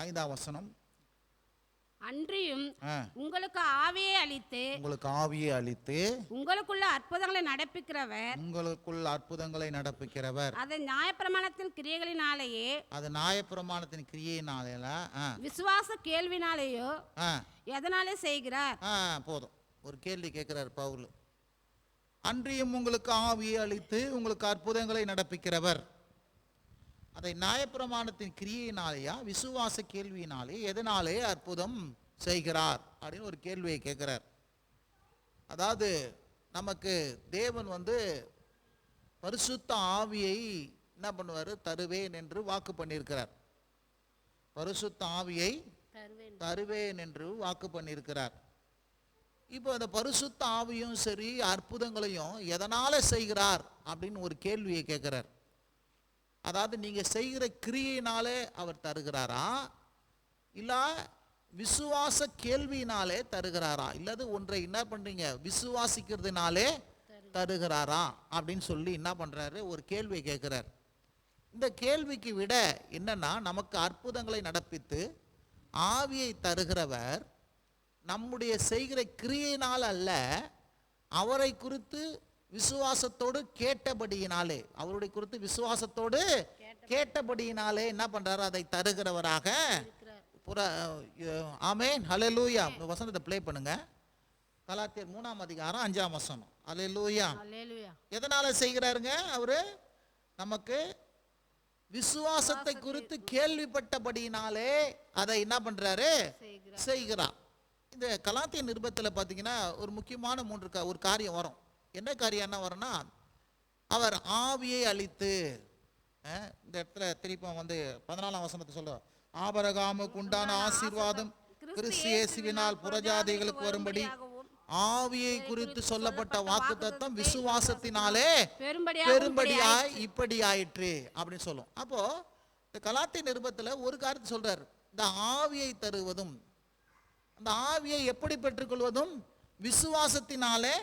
ஐந்தாம் வசனம். அன்றியும் உங்களுக்கு ஆவியை அளித்து உங்களுக்கு ஆவியை அளித்து உங்களுக்குள்ள அற்புதங்களை நடப்பிக்கிறவர். உங்களுக்குள் அற்புதங்களை நடப்பிக்கிறவர். அதை நியாயப்பிரமாணத்தின் கிரியைகளினாலேயே அது நியாயப்பிரமாணத்தின் கிரியையினால ஆ. விசுவாச கேள்வினாலேயோ எதனாலே செய்கிறார்? போதும். ஒரு கேள்வி கேட்கிறார் பவுல். அன்றியும் உங்களுக்கு ஆவியை அளித்து உங்களுக்கு அற்புதங்களை நடப்பிக்கிறவர். அதை நியாயப்பிரமாணத்தின் கிரியையினாலேயா விசுவாச கேள்வியினாலே எதனாலே அற்புதம் செய்கிறார் அப்படின்னு ஒரு கேள்வியை கேட்கிறார். அதாவது நமக்கு தேவன் வந்து பரிசுத்த ஆவியை என்ன பண்ணுவார்? தருவேன் என்று வாக்கு பண்ணியிருக்கிறார். பரிசுத்த ஆவியை தருவேன். என்று வாக்கு பண்ணியிருக்கிறார். இப்போ அந்த பரிசுத்த ஆவியும் சரி அற்புதங்களையும் எதனால செய்கிறார் அப்படின்னு ஒரு கேள்வியை கேட்கிறார். அதாவது நீங்க செய்கிற கிரியையினாலே அவர் தருகிறாரா? இல்ல விசுவாச கேள்வியினாலே தருகிறாரா? இல்லது ஒன்றை என்ன பண்றீங்க? விசுவாசிக்கிறதுனாலே தருகிறாரா. அப்படின்னு சொல்லி என்ன பண்றாரு? ஒரு கேள்வியை கேட்கிறார். இந்த கேள்விக்கு விட என்னன்னா நமக்கு அற்புதங்களை நடப்பித்து ஆவியை தருகிறவர் நம்முடைய செய்கிற கிரியையினால் அல்ல அவரை குறித்து விசுவாசத்தோடு கேட்டபடியினாலே அவருடைய குறித்து விசுவாசத்தோடு கேட்டபடியினாலே என்ன பண்றாரு? அதை தருகிறவராக புற ஆமேன் ஹalleluya. வசனத்தை ப்ளே பண்ணுங்க. கலாத்தியர் மூணாம் அதிகாரம் அஞ்சாம் வசனம். அல்லேலூயா எதனால செய்கிறாருங்க அவரு? நமக்கு விசுவாசத்தை குறித்து கேள்விப்பட்டபடியினாலே அதை என்ன பண்றாரு? செய்கிறார். இந்த கலாத்திய நிருபத்தில் பார்த்தீங்கன்னா ஒரு முக்கியமான மூன்று ஒரு காரியம் வரும். என்ன காரியம் என்ன வரும்னா அவர் ஆவியை அளித்து அஹ், இந்த இடத்துல திருப்பி வந்து பதினாலாம் வசனத்தை சொல்ல ஆபரகாமுக்கு உண்டான ஆசீர்வாதம் கிறிஸ்து இயேசுவினால் புறஜாதிகளுக்கு வரும்படி ஆவியை குறித்து சொல்லப்பட்ட வாக்குத்தத்தம் விசுவாசத்தினாலே பெரும்படியாக பெரும்படியாய் இப்படி ஆயிற்று அப்படின்னு சொல்லும். அப்போ இந்த கலாத்திய நிருபத்துல ஒரு காரியத்தை சொல்றாரு. இந்த ஆவியை தருவதும் அந்த ஆவியை எப்படி பெற்றுக்கொள்வதும் விசுவாசத்தினாலே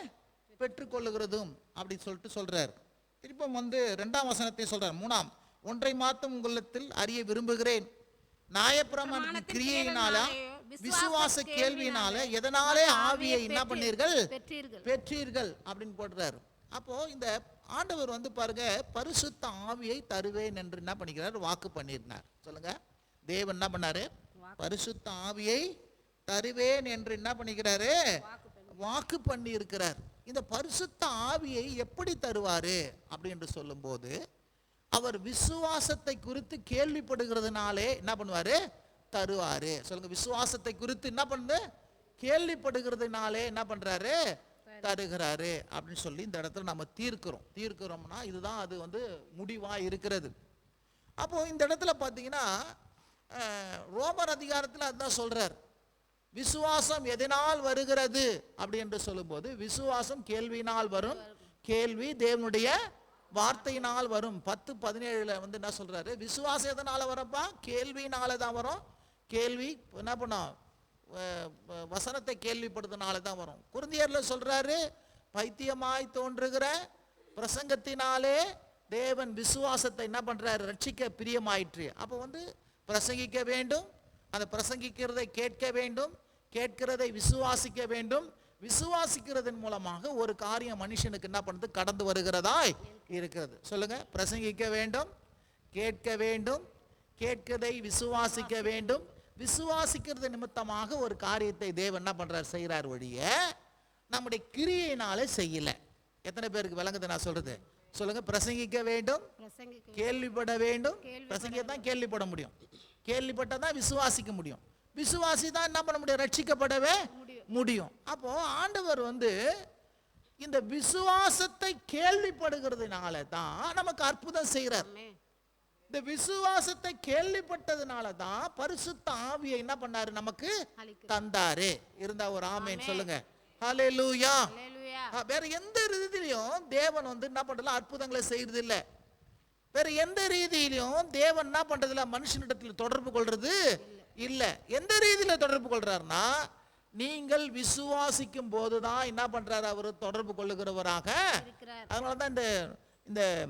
பெற்றுக்கொள்ளுகிறதும் அப்படி சொல்லிட்டு சொல்றார். திருப்பம் வந்து ரெண்டாம் வசனத்தை சொல்றார். மூணாம் ஒன்றை மாத்தம் உங்களிடத்தில் அறிய விரும்புகிறேன். நியாயப்பிரமாணத்தின் கிரியையினால விசுவாச கேள்வியினால எதனாலே ஆவியை என்ன பண்ணீர்கள்? பெற்றீர்கள். பெற்றீர்கள் அப்படின்னு போடுறாரு. அப்போ இந்த ஆண்டவர் வந்து பாருங்க பரிசுத்த ஆவியை தருவேன் என்று என்ன பண்ணிக்கிறார்? வாக்கு பண்ணியிருந்தார். சொல்லுங்க. தேவன் என்ன பண்ணாரு? பரிசுத்த ஆவியை தருவேன் என்று என்ன பண்ணிக்கிறாரு? வாக்கு பண்ணி. இருக்கிறார் இந்த பரிசுத்த ஆவியை எப்படி தருவார் அப்படின்னு சொல்லும்போது அவர் விசுவாசத்தை குறித்து கேள்விப்படுகிறதுனாலே என்ன பண்ணுவார்? தருவார். சொல்லுங்க விசுவாசத்தை குறித்து என்ன பண்ணுது? கேள்விப்படுகிறதுனாலே என்ன பண்ணுறாரு தருகிறாரு அப்படின்னு சொல்லி இந்த இடத்துல நம்ம தீர்க்கிறோம். தீர்க்கிறோம்னா இதுதான் அது வந்து முடிவாக இருக்கிறது. அப்போது இந்த இடத்துல பார்த்தீங்கன்னா ரோமர் அதிகாரத்தில் அதுதான் சொல்கிறார் விசுவாசம் எதனால் வருகிறது? அப்படி என்று சொல்லும்போது விசுவாசம் கேள்வியினால் வரும். கேள்வி தேவனுடைய வார்த்தையினால் வரும். பத்து பதினேழுல வந்து என்ன சொல்றாரு? விசுவாசம் எதனால வரப்பா கேள்வினால தான் வரும். கேள்வி என்ன பண்ணோம் வசனத்தை கேள்விப்படுறதுனால தான் வரும். குருந்தியர்ல சொல்றாரு பைத்தியமாய் தோன்றுகிற பிரசங்கத்தினாலே தேவன் விசுவாசத்தை என்ன பண்றாரு? ரட்சிக்க பிரியமாயிற்று. அப்போ வந்து பிரசங்கிக்க வேண்டும். அந்த பிரசங்கிக்கிறதை கேட்க வேண்டும். கேட்கிறதை விசுவாசிக்க வேண்டும். விசுவாசிக்கிறதன் மூலமாக ஒரு காரியம் மனுஷனுக்கு என்ன பண்ணுது? கடந்து வருகிறதாய் இருக்கிறது. சொல்லுங்க. பிரசங்கிக்க வேண்டும். கேட்க வேண்டும். கேட்கதை விசுவாசிக்க வேண்டும். விசுவாசிக்கிறது நிமித்தமாக ஒரு காரியத்தை தேவன் என்ன பண்றார்? செய்கிறார் ஒழிய நம்முடைய கிரியையினாலே செய்யல. எத்தனை பேருக்கு விளங்குது நான் சொல்றது? சொல்லுங்க. பிரசங்கிக்க வேண்டும். கேள்விப்பட வேண்டும். பிரசங்கிக்க தான் கேள்விப்பட முடியும். கேள்விப்பட்டால் தான் விசுவாசிக்க முடியும். விசுவாசி தான் என்ன பண்ண முடியும்? ரட்சிக்கப்படவே முடியும். அப்போ ஆண்டவர் வந்து இந்த விசுவாசத்தை கேள்விப்படுகிறதுனால தான் நமக்கு அற்புதம் செய்கிறார். இந்த விசுவாசத்தை கேள்விப்பட்டதுனால தான் பரிசுத்த ஆவியை என்ன பண்ணாரு? நமக்கு. தந்தாரு. இருந்தா ஒரு ஆமேன் சொல்லுங்க. அல்லேலூயா ஆ, வேற எந்த ரீதியிலையும் தேவன் வந்து என்ன பண்றதுல அற்புதங்களை செய்யறது இல்ல வேற எந்த ரீதியிலையும் தேவன் என்ன பண்றதுல மனுஷனிடத்துல தொடர்பு கொள்றது? இல்ல. எந்த ரீதியில தொடர்பு கொள்றாருன்னா நீங்கள் விசுவாசிக்கும் போதுதான் என்ன பண்றாரு அவர்? தொடர்பு கொள்ளுகிறவராக அதனால தான் இந்த இந்த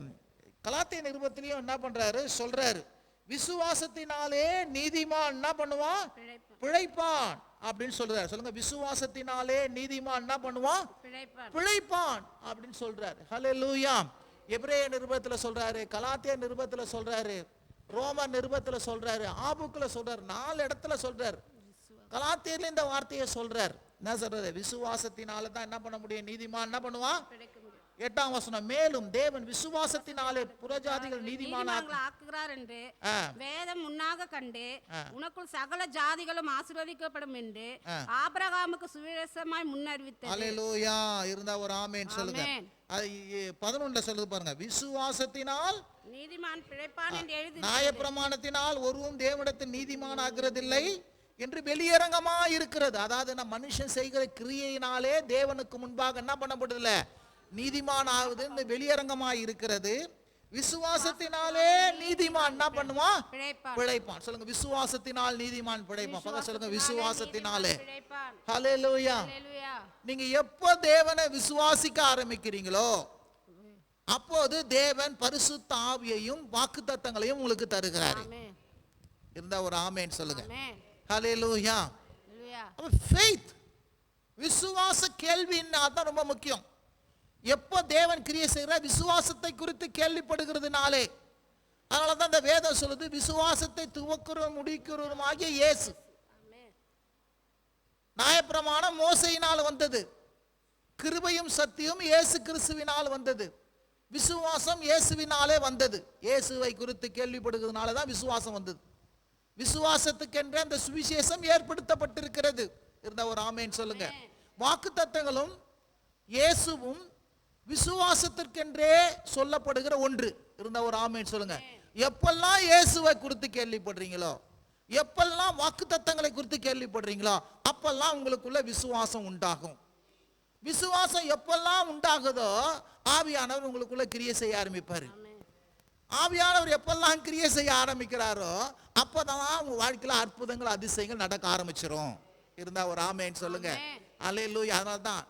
கலாத்திய நிருபத்திலையும் என்ன பண்றாரு? சொல்றாரு. விசுவாசத்தினாலே நீதிமான் என்ன பண்ணுவான்? பிழைப்பான். அப்படின்னு சொல்றாரு. சொல்லுங்க. விசுவாசத்தினாலே நீதிமான் என்ன பண்ணுவான்? பிழைப்பான். அப்படின்னு சொல்றாரு. ஹalleluya எபிரேய நிருபத்துல சொல்றாரு. கலாத்திய நிருபத்துல சொல்றாரு. ரோம நிருபத்தில் சொல்கிறாரு ஆபுக்குல சொல்கிறார் நாலு இடத்துல சொல்கிறார் கலாத்தீர்ல இந்த வார்த்தையை சொல்கிறார் என்ன சொல்கிறது விசுவாசத்தினால தான் என்ன பண்ண முடியும்? நீதிமான் என்ன பண்ணுவான்? எட்டாம் வசனம் மேலும் தேவன் விசுவாசத்தினாலே புறஜாதிகள் நீதிமானா நீதிமான்களை ஆக்குகிறார் என்று. வேதம் முன்னாக கண்டு உனக்குள் சகல ஜாதிகளும் ஆசீர்வதிக்கப்படும் என்று ஆபிரகாமுக்கு சுவிசேஷமாய் முன்னறிவித்தது. ஹalleluya. இருந்தா ஒரு ஆமென் சொல்லுங்க. பதினொன்றுல சொல்லுது பாருங்க. விசுவாசத்தினால் நீதிமான் பிழைப்பான் என்று எழுதி நியாயப்பிரமாணத்தினால் ஒருவரும் தேவனிடத்தில் நீதிமான் ஆகிறதில்லை என்று வெளியரங்கமா இருக்கிறது. அதாவது நம்ம மனுஷன் செய்கிற கிரியையினாலே தேவனுக்கு முன்பாக என்ன பண்ணப்படுதில்ல நீதிமான் ஆகுதுன்னு வெளியரங்கமா இருக்கிறது. விசுவாசத்தினாலே நீதிமான் என்ன பண்ணுவான்? பிழைப்பான். சொல்லுங்க விசுவாசத்தினால் நீதிமான் பிழைப்பான். பக்கம் சொல்லுங்க விசுவாசத்தினாலே ஹalleluya. நீங்க எப்போ தேவனை விசுவாசிக்க ஆரம்பிக்கிறீங்களோ அப்போது தேவன் பரிசுத்த ஆவியையும் வாக்குத்தத்தங்களையும் உங்களுக்கு தருகிறாரு. இருந்தா ஒரு சொல்லுங்க. ஆமென். ஹalleluya. ஹalleluya. அப்ப ஃபெய்த் விசுவாச கேள்வின்னா தான் ரொம்ப முக்கியம். எப்போ தேவன் கிரியை செய்கிறார்? விசுவாசத்தை குறித்து கேள்விப்படுகிறதுனாலே. அதனால தான் இந்த வேதம் சொல்லுது விசுவாசத்தை துவக்கிறோம் முடிக்கிறோம் ஆகிய இயேசு. ஆமென் நியாயப்பிரமாணம் மோசையினால் வந்தது. கிருபையும் சத்தியம் இயேசு கிறிஸ்துவினால் வந்தது. விசுவாசம் இயேசுவினாலே வந்தது. இயேசுவை குறித்து கேள்விப்படுகிறதுனால தான் விசுவாசம் வந்தது. விசுவாசத்துக்கென்ற அந்த சுவிசேஷம் ஏற்படுத்தப்பட்டிருக்கிறது. இருந்த ஒரு ஆமேன் சொல்லுங்க. வாக்குத்தத்தங்களும் இயேசுவும் விசுவாசத்திற்கென்றே சொல்லப்படுகிற ஒன்று. இருந்த ஒரு ஆமேன் சொல்லுங்க. எப்பெல்லாம் இயேசுவை குறித்து கேள்விப்படுறீங்களோ எப்பெல்லாம் வாக்குத்தத்தங்களை குறித்து கேள்விப்படுறீங்களோ அப்பெல்லாம் உங்களுக்குள்ள விசுவாசம் உண்டாகும். விசுவாசம் எப்பெல்லாம் உண்டாகுதோ ஆவியானவர் உங்களுக்குள்ள கிரியை செய்ய ஆரம்பிப்பாரு. ஆவியானவர் எப்பெல்லாம் கிரியை செய்ய ஆரம்பிக்கிறாரோ அப்பதான் உங்க வாழ்க்கையில அற்புதங்கள் அதிசயங்கள் நடக்க ஆரம்பிச்சிரும். இருந்தா ஒரு ஆமேன்னு சொல்லுங்க. ஆமென். அலையிலூயா அதனால தான்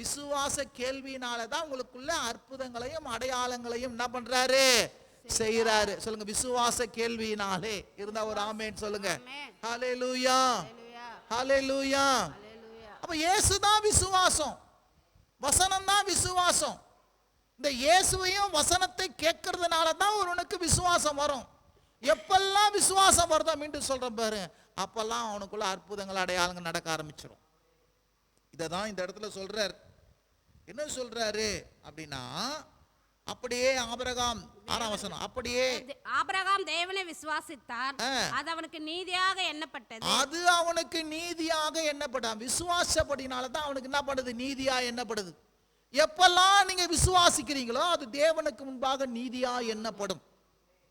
விசுவாச கேள்வியினால தான் உங்களுக்குள்ள அற்புதங்களையும் அடையாளங்களையும் என்ன பண்றாரு? செய்யறாரு சொல்லுங்க விசுவாச கேள்வியினாலே இருந்தா ஒரு ஆமேன்னு சொல்லுங்க. ஆமென். ஹalleluya. ஹalleluya. ஹalleluya. ஹalleluya. அப்ப இயேசு தான் விசுவாசம். வசனம் தான் விசுவாசம். இந்த இயேசுவையும் வசனத்தை கேட்கறதுனால தான் ஒருவனுக்கு விசுவாசம் வரும். எப்பெல்லாம் விசுவாசம் வருதோ மீண்டும் சொல்றேன் பாரு. அப்பெல்லாம் அவனுக்குள்ள அற்புதங்கள் அடையாளங்கள் நடக்க ஆரம்பிச்சிடும் இதை தான் இந்த இடத்துல சொல்றார். என்ன சொல்றாரு அப்படின்னா அப்படியே ஆபிரகாம் ஆறாம் வசனம் அப்படியே ஆபிரகாம் தேவனை விசுவாசித்தான். அது அவனுக்கு நீதியாக எண்ணப்பட்டது. அது அவனுக்கு நீதியாக எண்ணப்படான் விசுவாசப்படினால தான் அவனுக்கு என்ன பண்ணுது? நீதியா எண்ணப்படுது. எப்பெல்லாம் நீங்க விசுவாசிக்கிறீங்களோ அது தேவனுக்கு முன்பாக நீதியா எண்ணப்படும்.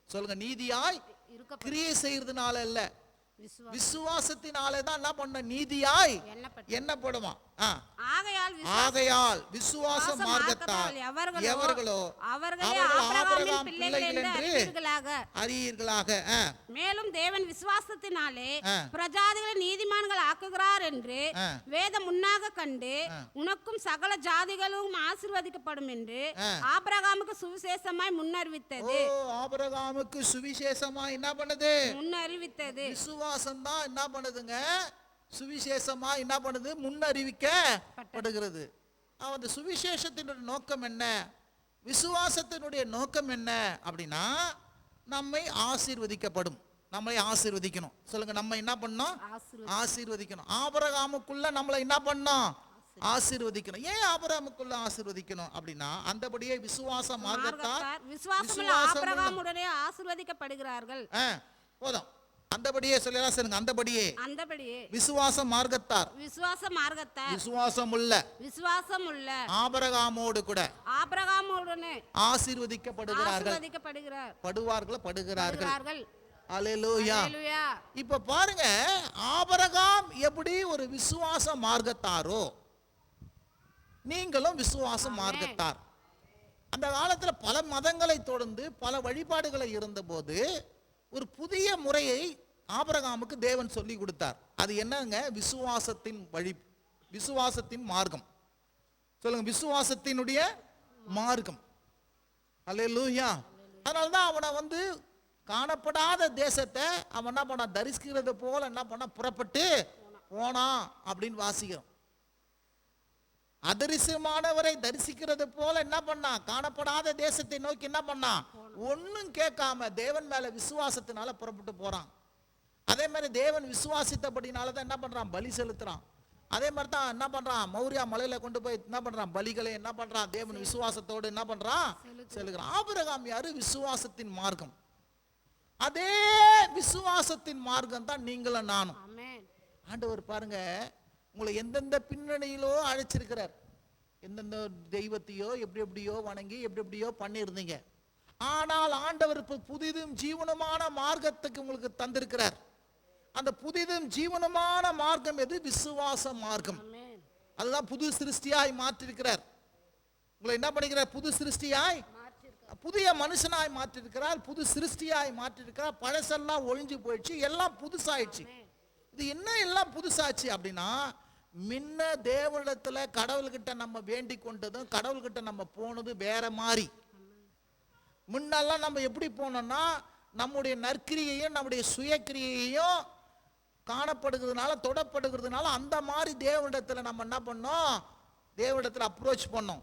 சொல்லுங்க நீதியாய் இருக்க கிரியை செய்யறதுனால இல்ல. விசுவாசத்தினால தான் என்ன பண்ண? நீதியாய் ஆ. ஆகையால் விசுவாச விசுவாச மார்க்கத்தால் எவர்களோ அவர்களே ஆபிரகாமின் பிள்ளைகள் என்று அறியீர்களாக. மேலும் தேவன் விசுவாசத்தினாலே. பிரஜாதிகளை நீதிமான்கள் ஆக்குகிறார் என்று. வேதம் முன்னாக கண்டு உனக்கும் சகல ஜாதிகளும் ஆசீர்வதிக்கப்படும் என்று. ஆபிரகாமுக்கு சுவிசேஷமாய் முன்னறிவித்தது. ஆபிரகாமுக்கு சுவிசேஷமா என்ன பண்ணுது? முன்னறிவித்தது. விசுவாசம் தான் என்ன பண்ணுதுங்க? சுவிசேஷமா என்ன பண்ணுது? முன்னறிவிக்கப்படுகிறது. அந்த சுவிசேஷத்தினுடைய நோக்கம் என்ன? விசுவாசத்தினுடைய நோக்கம் என்ன? அப்படின்னா நம்மை ஆசீர்வதிக்கப்படும். நம்மை ஆசீர்வதிக்கணும். சொல்லுங்க நம்ம என்ன பண்ணோம்? ஆசீர்வதி- ஆசீர்வதிக்கணும். ஆபரகாமுக்குள்ள நம்மளை என்ன பண்ணோம்? ஆசீர்வதிக்கணும். ஏன் ஆபரகாமுக்குள்ள ஆசீர்வதிக்கணும்? அப்படின்னா அந்தபடியே விசுவாச மார்க்கத்தால் மார்க்கத்தார் விசுவாசமுள்ள- ஆபிரகாமுடனே ஆசீர்வதிக்கப்படுகிறார்கள். போதும். அந்தபடியே சொல்லலாம் சொல்லுங்க அந்தபடியே. அந்தபடியே. விசுவாச மார்க்கத்தார் விசுவாச மார்க்கத்தார் விசுவாசம் உள்ள விசுவாசம் உள்ள ஆபரகாமோடு கூட. ஆபிரகாமுடனே ஆசீர்வதிக்கப்படுகிறார்கள். ஆசீர்வதிக்கப்படுகிறார். படுவார்கள் படுகிறார்கள். ஹalleluya. இப்ப பாருங்க ஆபரகாம் எப்படி ஒரு விசுவாச மார்க்கத்தாரோ நீங்களும் விசுவாச மார்க்கத்தார் அந்த காலத்துல பல மதங்களை தொடர்ந்து பல வழிபாடுகளை இருந்தபோது ஒரு புதிய முறையை ஆபரகாமுக்கு தேவன் சொல்லி கொடுத்தார். அது என்னங்க? விசுவாசத்தின் வழி விசுவாசத்தின் மார்க்கம். சொல்லுங்க விசுவாசத்தினுடைய மார்க்கம். அல்லேலூயா. அதனால தான் அவனை வந்து காணப்படாத தேசத்தை அவன் என்ன பண்ணான்? தரிசிக்கிறது போல என்ன பண்ண புறப்பட்டு போனான் அப்படின்னு வாசிக்கிறோம். அதரிசமானவரை தரிசிக்கிறது போல என்ன பண்ணான் காணப்படாத தேசத்தை நோக்கி என்ன பண்ணான் ஒண்ணும் கேட்காம தேவன் மேல விசுவாசத்தினால புறப்பட்டு போறான். அதே மாதிரி தேவன் விசுவாசித்தபடினால தான் என்ன பண்றான்? பலி செலுத்துறான். அதே மாதிரி தான் என்ன பண்றான்? மௌரியா மலையில கொண்டு போய் என்ன பண்றான்? பலிகளை என்ன பண்றான்? தேவன் விசுவாசத்தோடு என்ன பண்றான்? செலுகிறான் ஆபிரகாம் யாரு? விசுவாசத்தின் மார்க்கம். அதே விசுவாசத்தின் மார்க்கம் தான் நீங்களும் நானும். ஆண்டவர் பாருங்க உங்களை எந்தெந்த பின்னணியிலோ அழைச்சிருக்கிறார். எந்தெந்த தெய்வத்தையோ எப்படி எப்படியோ வணங்கி எப்படி எப்படியோ பண்ணியிருந்தீங்க. ஆனால் ஆண்டவர் இப்போ புதிதும் ஜீவனமான மார்க்கத்துக்கு உங்களுக்கு தந்திருக்கிறார். அந்த புதிதும் ஜீவனமான மார்க்கம் எது? விசுவாச மார்க்கம். அதுதான் புது சிருஷ்டியாய் மாற்றிருக்கிறார். உங்களை என்ன பண்ணிக்கிறார்? புது சிருஷ்டியாய் புதிய மனுஷனாய் மாற்றிருக்கிறார். புது சிருஷ்டியாய் மாற்றிருக்கிறார். பழசெல்லாம் ஒழிஞ்சு போயிடுச்சு. எல்லாம் புதுசாயிடுச்சு. இது என்ன எல்லாம் புதுசாச்சு அப்படின்னா முன்ன தேவனிடத்துல கடவுள்கிட்ட நம்ம வேண்டி கொண்டதும் கடவுள்கிட்ட நம்ம போனது வேற மாதிரி. முன்னெல்லாம் நம்ம எப்படி போனோம்னா நம்முடைய நற்கிரியையும் நம்முடைய சுயக்கிரியையும் காணப்படுகிறதுனால தொடப்படுகிறதுனால அந்த மாதிரி தேவனிடத்துல நம்ம என்ன பண்ணோம்? தேவனிடத்துல அப்ரோச் பண்ணோம்.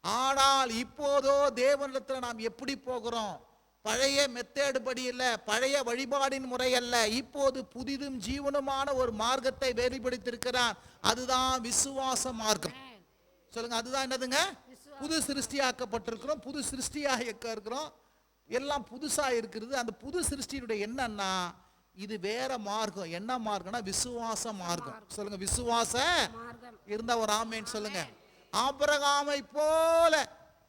ஆனால் இப்போதோ தேவனிடத்துல நாம் எப்படி போகிறோம்? பழைய மெத்தேடு படி இல்ல பழைய வழிபாடின் முறை அல்ல இப்போது புதிதும் ஜீவனுமான ஒரு மார்க்கத்தை வெளிப்படுத்தியிருக்கிறார் அதுதான் விசுவாச மார்க்கம். சொல்லுங்க அதுதான் என்னதுங்க? புது சிருஷ்டியாக்கப்பட்டிருக்கிறோம் புது சிருஷ்டியாக இருக்கிறோம்? எல்லாம் புதுசா இருக்கிறது அந்த புது சிருஷ்டியினுடைய என்னன்னா இது வேற மார்க்கம். என்ன மார்க்கம்னா விசுவாச மார்க்கம். சொல்லுங்க விசுவாச இருந்தா ஒரு ஆமேன்னு சொல்லுங்க. ஆபிரகாமை போல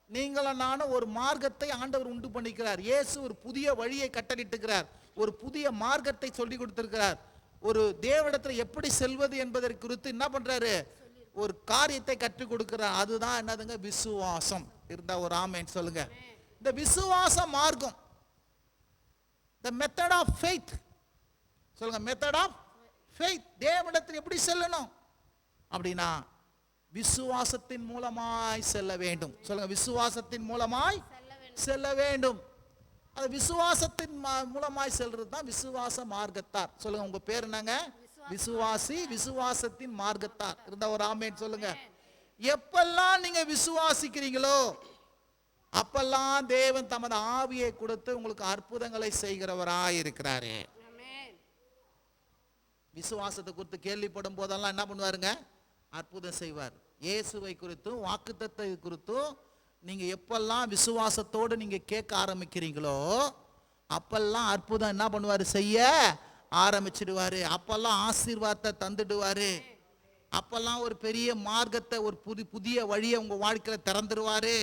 நீங்களும் நானும் ஒரு மார்க்கத்தை ஆண்டவர் உண்டு பண்ணிக்கிறார். இயேசு ஒரு புதிய வழியை கட்டளிட்டுக்கிறார். ஒரு புதிய மார்க்கத்தை சொல்லி கொடுத்திருக்கிறார். ஒரு தேவடத்தில் எப்படி செல்வது என்பதை குறித்து என்ன பண்றாரு? ஒரு காரியத்தை கற்றுக் கொடுக்கிறார். அதுதான் என்னதுங்க? விசுவாசம். இருந்தா ஒரு ஆமேன்னு சொல்லுங்க. இந்த விசுவாச மார்க்கம் த மெத்தட் ஆஃப் ஃபெய்த் சொல்லுங்க மெத்தட் ஆஃப் ஃபெய்த் தேவனிடத்தில் எப்படி செல்லணும்? அப்படின்னா விசுவாசத்தின் மூலமாய் செல்ல வேண்டும். சொல்லுங்க விசுவாசத்தின் மூலமாய் செல்ல வேண்டும். அது விசுவாசத்தின் மூலமாய் செல்றது தான் விசுவாச மார்க்கத்தார். சொல்லுங்க உங்க பேர் என்னங்க? விசுவாசி விசுவாசத்தின் மார்க்கத்தார். இருந்தா ஒரு ஆமேன் சொல்லுங்க. எப்பெல்லாம் நீங்க விசுவாசிக்கிறீங்களோ அப்பெல்லாம் தேவன் தமது ஆவியை கொடுத்து உங்களுக்கு அற்புதங்களை செய்கிறவராய் இருக்கிறாரு விசுவாசத்தை குறித்து கேள்விப்படும் போதெல்லாம் என்ன பண்ணுவாருங்க? அற்புதம் செய்வார். இயேசுவை குறித்தும் வாக்குத்தத்தை குறித்தும் நீங்கள் எப்பெல்லாம் விசுவாசத்தோடு நீங்கள் கேட்க ஆரம்பிக்கிறீங்களோ அப்பெல்லாம் அற்புதம் என்ன பண்ணுவார்? செய்ய ஆரம்பிச்சிடுவார். அப்பெல்லாம் ஆசீர்வாதத்தை தந்துடுவார். அப்பெல்லாம் ஒரு பெரிய மார்க்கத்தை ஒரு புது புதிய வழியை உங்கள் வாழ்க்கையில் திறந்துடுவார்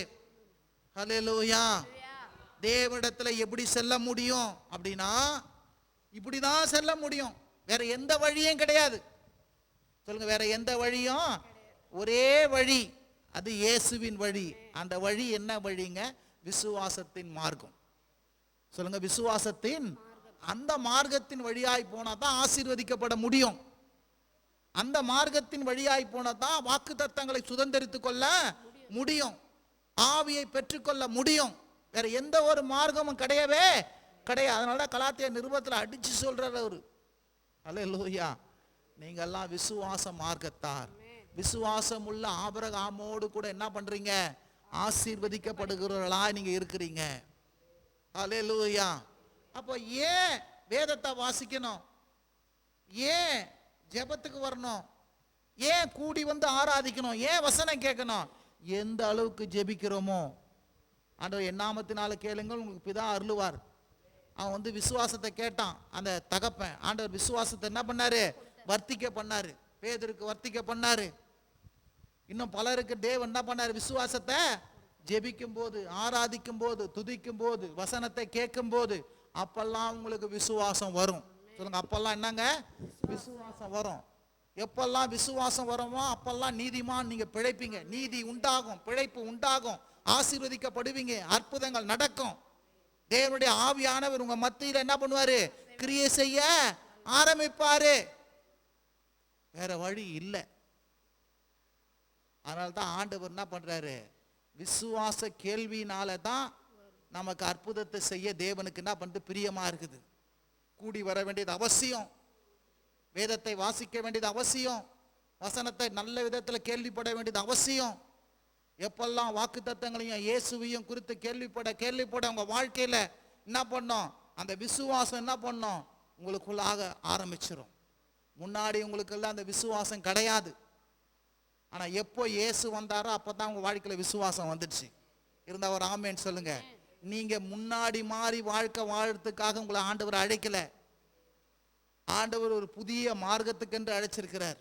ஹலோயா தேவனிடத்தில் எப்படி செல்ல முடியும் அப்படின்னா இப்படி தான் செல்ல முடியும். வேற எந்த வழியும் கிடையாது. சொல்லுங்க வேற எந்த வழியும்? ஒரே வழி அது இயேசுவின் வழி. அந்த வழி என்ன வழிங்க? விசுவாசத்தின் மார்க்கம். சொல்லுங்க விசுவாசத்தின் அந்த மார்க்கத்தின் வழியாய் போனா தான் ஆசீர்வதிக்கப்பட முடியும். அந்த மார்க்கத்தின் வழியாய் போனா தான் வாக்கு தத்தங்களை சுதந்திரித்துக் கொள்ள முடியும். ஆவியை பெற்றுக்கொள்ள முடியும். வேற எந்த ஒரு மார்க்கமும் கிடையவே கிடையாது. அதனால கலாத்திய நிருபத்தில் அடிச்சு சொல்றாரு அவரு. அல்லேலூயா நீங்கெல்லாம் விசுவாச மார்க்கத்தார். விசுவாசம் உள்ள ஆபரகாமோடு கூட என்ன பண்றீங்க? ஆசீர்வதிக்கப்படுகிறவர்களா நீங்க இருக்கிறீங்க. அல்லேலூயா அப்போ ஏன் வேதத்தை வாசிக்கணும்? ஏன் ஜெபத்துக்கு வரணும்? ஏன் கூடி வந்து ஆராதிக்கணும்? ஏன் வசனம் கேட்கணும்? எந்த அளவுக்கு ஜெபிக்கிறோமோ? ஆண்டவர் எண்ணாமத்தினால கேளுங்கள் உங்களுக்கு பிதா அருளுவார். அவன் வந்து விசுவாசத்தை கேட்டான். அந்த தகப்பன் ஆண்டவர் விசுவாசத்தை என்ன பண்ணாரு? வர்த்திக்க பண்ணாரு. பேதருக்கு வர்த்திக்க பண்ணாரு. இன்னும் பலருக்கு தேவன் என்ன பண்ணார்? விசுவாசத்தை ஜெபிக்கும் போது ஆராதிக்கும் போது துதிக்கும் போது வசனத்தை கேட்கும் போது அப்பெல்லாம் உங்களுக்கு விசுவாசம் வரும். சொல்லுங்க அப்பெல்லாம் என்னங்க? விசுவாசம் வரும். எப்பெல்லாம் விசுவாசம் வருமோ அப்பெல்லாம் நீதிமான் நீங்க பிழைப்பீங்க. நீதி உண்டாகும் பிழைப்பு உண்டாகும். ஆசீர்வதிக்கப்படுவீங்க. அற்புதங்கள் நடக்கும். தேவனுடைய ஆவியானவர் உங்க மத்தியில் என்ன பண்ணுவாரு? கிரியை செய்ய ஆரம்பிப்பாரு. வேற வழி இல்லை. அதனால தான் ஆண்டவர் என்ன பண்ணுறாரு விசுவாச கேள்வியினால தான் நமக்கு அற்புதத்தை செய்ய தேவனுக்கு என்ன பண்ணுறது பிரியமாக இருக்குது. கூடி வர வேண்டியது அவசியம். வேதத்தை வாசிக்க வேண்டியது அவசியம். வசனத்தை நல்ல விதத்தில் கேள்விப்பட வேண்டியது அவசியம். எப்பெல்லாம் வாக்கு தத்தங்களையும் இயேசுவையும் குறித்து கேள்விப்பட கேள்விப்பட உங்கள் வாழ்க்கையில் என்ன பண்ணோம்? அந்த விசுவாசம் என்ன பண்ணோம்? உங்களுக்குள்ளாக ஆரம்பிச்சிடும் முன்னாடி உங்களுக்கெல்லாம் அந்த விசுவாசம் கிடையாது. ஆனால் எப்போ இயேசு வந்தாரோ அப்போ தான் உங்கள் வாழ்க்கையில் விசுவாசம் வந்துடுச்சு. இருந்தால் ஒரு ஆமேன்னு சொல்லுங்கள் நீங்கள் முன்னாடி மாறி வாழ்க்கை வாழறதுக்காக உங்களை ஆண்டவர் அழைக்கல. ஆண்டவர் ஒரு புதிய மார்க்கத்துக்கென்று அழைச்சிருக்கிறார்.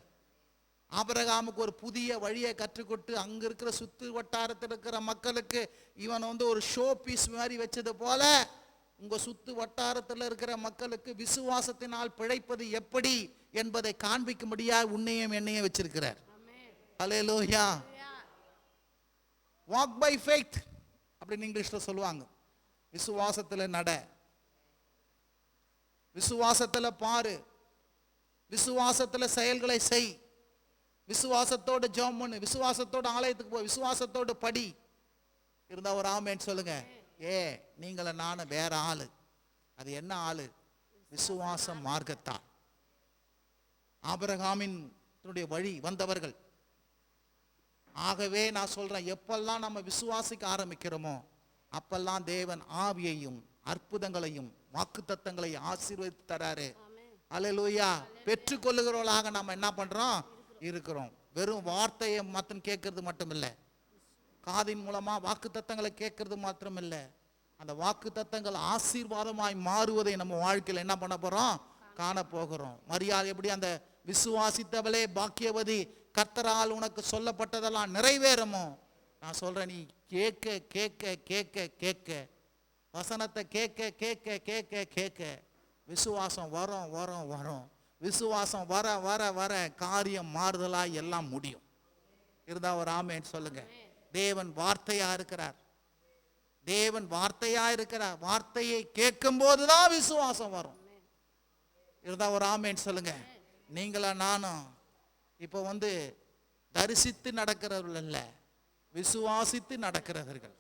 ஆபரகாமுக்கு ஒரு புதிய வழியை கற்றுக்கொடுத்து அங்கே இருக்கிற சுற்று வட்டாரத்தில் இருக்கிற மக்களுக்கு இவன் வந்து ஒரு ஷோ பீஸ் மாதிரி வச்சது போல உங்க சுத்து வட்டாரத்தில் இருக்கிற மக்களுக்கு விசுவாசத்தினால் பிழைப்பது எப்படி என்பதை காண்பிக்கும்படியா உன்னையும் என்னையும் வச்சிருக்கிறார். ஹalleluya வாக் பை ஃபெய்த் அப்படின்னு இங்கிலீஷில் சொல்லுவாங்க. விசுவாசத்துல நட. விசுவாசத்துல பாரு. விசுவாசத்துல செயல்களை செய். விசுவாசத்தோட ஜோம் பண்ணு. விசுவாசத்தோட ஆலயத்துக்கு போ. விசுவாசத்தோட படி. இருந்தால் ஒரு ஆமேன்னு சொல்லுங்க. ஏ நீங்கள நான் வேற ஆள். அது என்ன ஆள்? விசுவாச மார்க்கத்தால் ஆபரகாமின் வழி வந்தவர்கள். ஆகவே நான் சொல்றேன் எப்பெல்லாம் நம்ம விசுவாசிக்க ஆரம்பிக்கிறோமோ அப்பெல்லாம் தேவன் ஆவியையும் அற்புதங்களையும் வாக்குத்தத்தங்களையும் ஆசீர்வதித்து தராரு. அல்லேலூயா பெற்றுக்கொள்ளுகிறவர்களாக நம்ம என்ன பண்றோம்? இருக்கிறோம். வெறும் வார்த்தையை மத்தன் கேட்கறது மட்டும் இல்லை காதின் மூலமாக வாக்கு தத்தங்களை கேட்கறது மாத்திரம் இல்லை அந்த வாக்கு தத்தங்கள் ஆசீர்வாதமாய் மாறுவதை நம்ம வாழ்க்கையில் என்ன பண்ண போகிறோம் காண போகிறோம். மரியாதை எப்படி அந்த விசுவாசித்தவளே பாக்கியவதி கர்த்தரால் உனக்கு சொல்லப்பட்டதெல்லாம் நிறைவேறுமோ? நான் சொல்கிறேன் நீ கேட்க கேட்க கேட்க கேட்க. வசனத்தை கேட்க கேட்க கேட்க கேட்க. விசுவாசம் வரும் வரும் வரும். விசுவாசம் வர வர வர காரியம் மாறுதலாக எல்லாம் முடியும். இருந்தால் ஒரு ஆமேன்னு சொல்லுங்கள் தேவன் வார்த்தையா இருக்கிறார். தேவன் வார்த்தையா இருக்கிறார். வார்த்தையை கேட்கும் போதுதான் விசுவாசம் வரும். இருந்தா ஒரு ஆமேன்னு சொல்லுங்க. நீங்களா நானும் இப்போ வந்து தரிசித்து நடக்கிறவர்கள் அல்ல விசுவாசித்து நடக்கிறவர்கள்.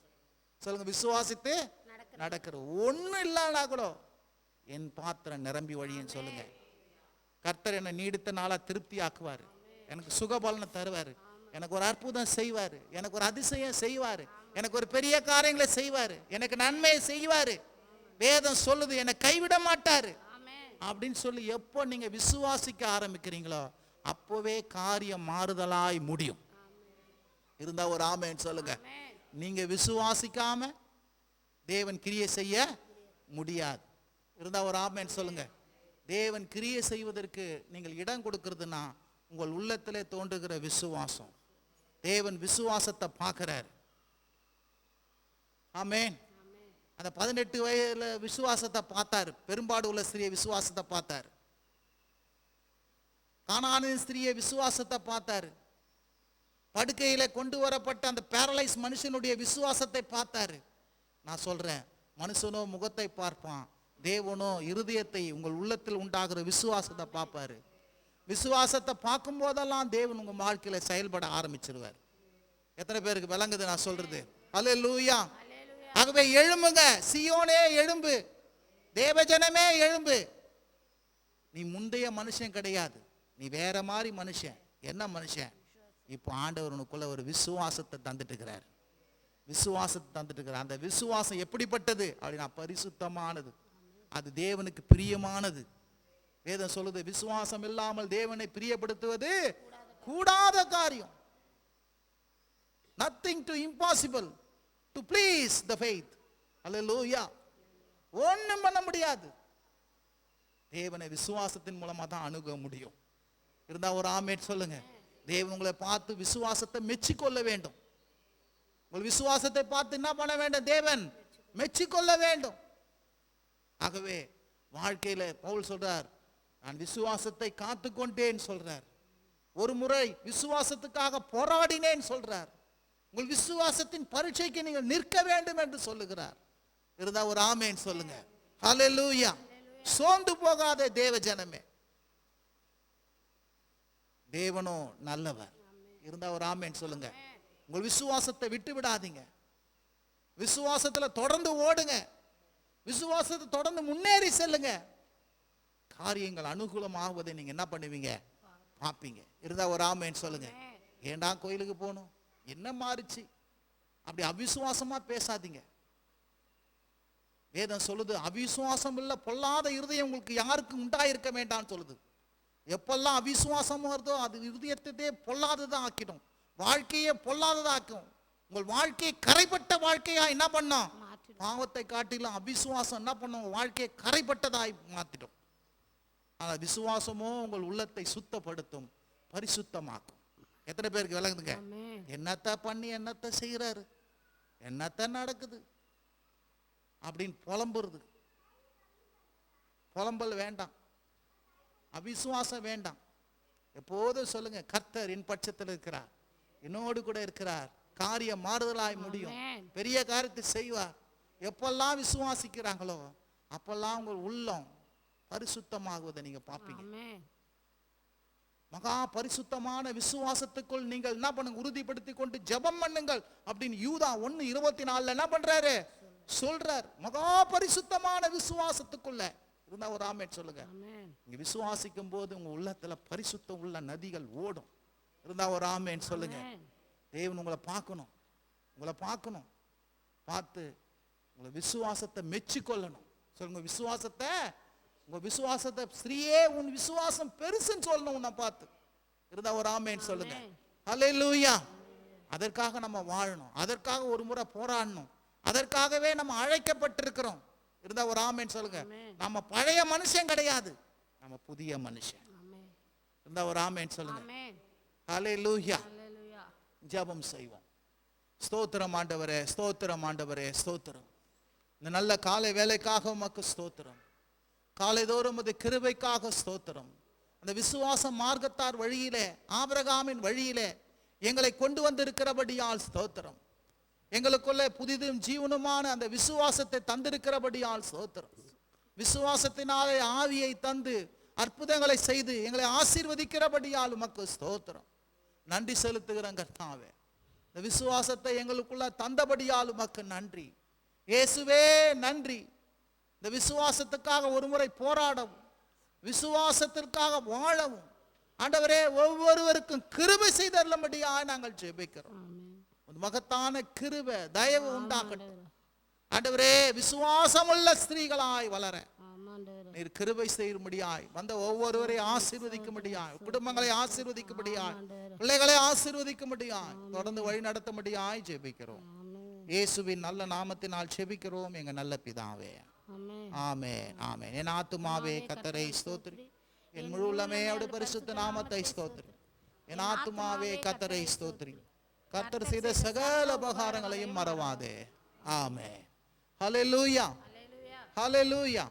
சொல்லுங்க விசுவாசித்து நடக்கிற ஒண்ணும் இல்லைன்னா கூட என் பாத்திரம் நிரம்பி வழின்னு சொல்லுங்க. கர்த்தர் என்னை நீடித்த நாளா திருப்தி ஆக்குவார் எனக்கு சுகபலனை தருவார். எனக்கு ஒரு அற்புதம் செய்வார். எனக்கு ஒரு அதிசயம் செய்வார். எனக்கு ஒரு பெரிய காரியங்களை செய்வார். எனக்கு நன்மையை செய்வார். வேதம் சொல்லுது என்னை கைவிட மாட்டாரு. அப்படின்னு சொல்லி எப்போ நீங்க விசுவாசிக்க ஆரம்பிக்கிறீங்களோ அப்போவே காரியம் மாறுதலாய் முடியும். இருந்தா ஒரு ஆமேன்னு சொல்லுங்க. ஆமென். நீங்க விசுவாசிக்காம தேவன் கிரியை செய்ய முடியாது. இருந்தா ஒரு ஆமேன்னு சொல்லுங்க. தேவன் கிரியை செய்வதற்கு நீங்கள் இடம் கொடுக்கிறதுனா உங்கள் உள்ளத்திலே தோன்றுகிற விசுவாசம். தேவன் விசுவாசத்தை பார்க்கிறார். ஆமேன். அந்த பதினெட்டு வயதுல விசுவாசத்தை பார்த்தார். பெரும்பாடு உள்ள ஸ்திரியை விசுவாசத்தை பார்த்தார். கானானின் ஸ்திரியை விசுவாசத்தை பார்த்தாரு. படுக்கையில கொண்டு வரப்பட்ட அந்த பேரலைஸ் மனுஷனுடைய விசுவாசத்தை பார்த்தாரு. நான் சொல்றேன் மனுஷனோ முகத்தை பார்ப்பான் தேவனோ இருதயத்தை உங்கள் உள்ளத்தில் உண்டாகிற விசுவாசத்தை பார்ப்பாரு. விசுவாசத்தை பார்க்கும் போதெல்லாம் தேவன் உங்க வாழ்க்கையில செயல்பட ஆரம்பிச்சிருவார். எத்தனை பேருக்கு விளங்குது நான் சொல்றது? அல்லேலூயா ஆகவே எழும்புங்க. சியோனே எழும்பு. தேவஜனமே எழும்பு. நீ முந்தைய மனுஷன் கிடையாது. நீ வேற மாதிரி மனுஷன். என்ன மனுஷன்? இப்போ ஆண்டவர் உனக்குள்ள ஒரு விசுவாசத்தை தந்துட்டு இருக்கிறார் விசுவாசத்தை தந்துட்டு இருக்கிறார் அந்த விசுவாசம் எப்படிப்பட்டது? அப்படின்னா பரிசுத்தமானது. அது தேவனுக்கு பிரியமானது. வேதம் சொல்லுது விசுவாசம் இல்லாமல் தேவனை பிரியப்படுத்துவது கூடாத காரியம். Nothing to impossible to please the faith அல்லேலூயா ஒன்றும் பண்ண முடியாது. தேவனை விசுவாசத்தின் மூலமாக தான் அணுக முடியும். இருந்தால் ஒரு ஆமேட் சொல்லுங்க. தேவன் உங்களை பார்த்து விசுவாசத்தை மெச்சிக்கொள்ள வேண்டும். உங்கள் விசுவாசத்தை பார்த்து என்ன பண்ண வேண்டும்? தேவன் மெச்சிக்கொள்ள வேண்டும். ஆகவே வாழ்க்கையில் பவுல் சொல்றார் நான் விசுவாசத்தை காத்துக்கொண்டேன் சொல்றார். ஒரு முறை விசுவாசத்துக்காக போராடினேன் சொல்றார். உங்கள் விசுவாசத்தின் பரீட்சைக்கு நீங்கள் நிற்க வேண்டும் என்று சொல்லுகிறார். இருந்தா ஒரு ஆமேன்னு சொல்லுங்க. ஹalleluya சோர்ந்து போகாத தேவ ஜனமே. தேவனோ நல்லவர். இருந்தா ஒரு ஆமேன்னு சொல்லுங்க. உங்கள் விசுவாசத்தை விட்டு விடாதீங்க விசுவாசத்துல தொடர்ந்து ஓடுங்க. விசுவாசத்தை தொடர்ந்து முன்னேறி செல்லுங்க. காரியங்கள் அனுகூலமாகுவதை நீங்க என்ன பண்ணுவீங்க? பார்ப்பீங்க. இருந்தா ஒரு ஆமேன்னு சொல்லுங்க. ஏன்டா கோயிலுக்கு போகணும்? என்ன மாறுச்சு? அப்படி அவிசுவாசமா பேசாதீங்க. வேதம் சொல்லுது அவிசுவாசம் இல்ல பொல்லாத இருதயம் உங்களுக்கு யாருக்கும் உண்டாயிருக்க வேண்டாம்னு சொல்லுது. எப்பெல்லாம் அவிசுவாசம் வருதோ அது இருதயத்தையே பொல்லாததான் ஆக்கிடும். வாழ்க்கையே பொல்லாததா ஆக்கும். உங்கள் வாழ்க்கையை கரைப்பட்ட வாழ்க்கையா என்ன பண்ணோம் மாற்றிடும் பாவத்தை காட்டிலும் அவிசுவாசம் என்ன பண்ணும்? வாழ்க்கையை கரைப்பட்டதாய் மாத்திடும். ஆனால் விசுவாசமோ உங்கள் உள்ளத்தை சுத்தப்படுத்தும் பரிசுத்தமாக்கும். எத்தனை பேருக்கு விளங்குதுங்க? என்னத்த பண்ணி என்னத்த செய்கிறாரு என்னத்த நடக்குது? அப்படின்னு புலம்புறது. புலம்பல் வேண்டாம். அவிசுவாசம் வேண்டாம். எப்போதும் சொல்லுங்க கர்த்தர் என் பட்சத்தில் இருக்கிறார். என்னோடு கூட இருக்கிறார். காரியம் மாறுதலாய் முடியும். பெரிய காரியத்தை செய்வார். எப்பெல்லாம் விசுவாசிக்கிறாங்களோ அப்பெல்லாம் உங்கள் உள்ளம் பரிசுத்தமாகுவதை நீங்க பார்ப்பீங்க. மகா பரிசுத்தமான விசுவாசத்துக்குள் நீங்கள் என்ன பண்ணுங்க? உறுதிப்படுத்திக் கொண்டு ஜெபம் பண்ணுங்கள். அப்படின்னு யூதா ஒன்னு இருபத்தி நாலுல என்ன பண்றாரு? சொல்றார். மகா பரிசுத்தமான விசுவாசத்துக்குள்ள. இருந்தா ஒரு ஆமேன் சொல்லுங்க. நீங்க விசுவாசிக்கும் போது உங்க உள்ளத்துல பரிசுத்தம் உள்ள நதிகள் ஓடும். இருந்தா ஒரு ஆமேன் சொல்லுங்க. தேவன் உங்களை பார்க்கணும். உங்களை பார்க்கணும். பார்த்து உங்களை விசுவாசத்தை மெச்சிக்கொள்ளணும். சொல்லுங்க விசுவாசத்தை உங்க விசுவாசத்தை ஸ்ரீயே உன் விசுவாசம் பெருசுன்னு சொல்லணும் உன்னை பார்த்து. இருந்தா ஒரு ஆமேன்னு சொல்லுங்க. ஹalleluya. அதற்காக நம்ம வாழணும். அதற்காக ஒரு முறை போராடணும். அதற்காகவே நம்ம அழைக்கப்பட்டிருக்கிறோம். இருந்தா ஒரு ஆமேன்னு சொல்லுங்க. நம்ம பழைய மனுஷன் கிடையாது. நம்ம புதிய மனுஷன். இருந்தா ஒரு ஆமேன்னு சொல்லுங்க. ஹalleluya. ஹalleluya. ஜெபம் செய்வோம். ஸ்தோத்திரம் ஆண்டவரே ஸ்தோத்திரம் ஆண்டவரே ஸ்தோத்திரம். இந்த நல்ல காலை வேலைக்காக உமக்கு ஸ்தோத்திரம். காலைதோறும் அது கிருபைக்காக ஸ்தோத்திரம். அந்த விசுவாச மார்க்கத்தார் வழியிலே ஆபரகாமின் வழியிலே எங்களை கொண்டு வந்திருக்கிறபடியால் ஸ்தோத்திரம். எங்களுக்குள்ளே புதிதும் ஜீவனுமான அந்த விசுவாசத்தை தந்திருக்கிறபடியால் ஸ்தோத்திரம். விசுவாசத்தினாலே ஆவியை தந்து அற்புதங்களை செய்து எங்களை ஆசீர்வதிக்கிறபடியால் உமக்கு ஸ்தோத்திரம். நன்றி செலுத்துகிறேன் கர்த்தாவே. இந்த விசுவாசத்தை எங்களுக்குள்ள தந்தபடியால் உமக்கு நன்றி. இயேசுவே நன்றி. இந்த விசுவாசத்துக்காக ஒரு முறை போராடவும் விசுவாசத்திற்காக வாழவும். ஆண்டவரே ஒவ்வொருவருக்கும் கிருபை செய்தருளும்படியாக நாங்கள் ஜெபிக்கிறோம். மகத்தான கிருபை தயவு உண்டாகட்டும். ஆண்டவரே. விசுவாசமுள்ள ஸ்திரீகளாய் வளர. நீர் கிருபை செய்யும்படியாய் வந்த ஒவ்வொருவரையும் ஆசீர்வதிக்கும்படியாய் குடும்பங்களை ஆசீர்வதிக்கும்படியாய் பிள்ளைகளை ஆசீர்வதிக்கும்படியாய் தொடர்ந்து வழி நடத்தும்படியாய் ஜெபிக்கிறோம். இயேசுவின் நல்ல நாமத்தினால் ஜெபிக்கிறோம் எங்க நல்ல பிதாவே. ஆமென். ஆமே ஆமே என் ஆத்துமாவே கத்தரை ஸ்தோத்திரி. என் முழு உள்ளமே அவருடைய பரிசுத்த நாமத்தை ஸ்தோத்திரி. என் ஆத்துமாவே கத்தரை ஸ்தோத்திரி. கத்தர் செய்த சகல உபகாரங்களையும் மறவாதே. ஆமே ஹalleluya ஹalleluya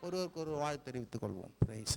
ஒருவருக்கு ஒரு வாழ்த்து தெரிவித்துக் கொள்வோம். பிரைஸ்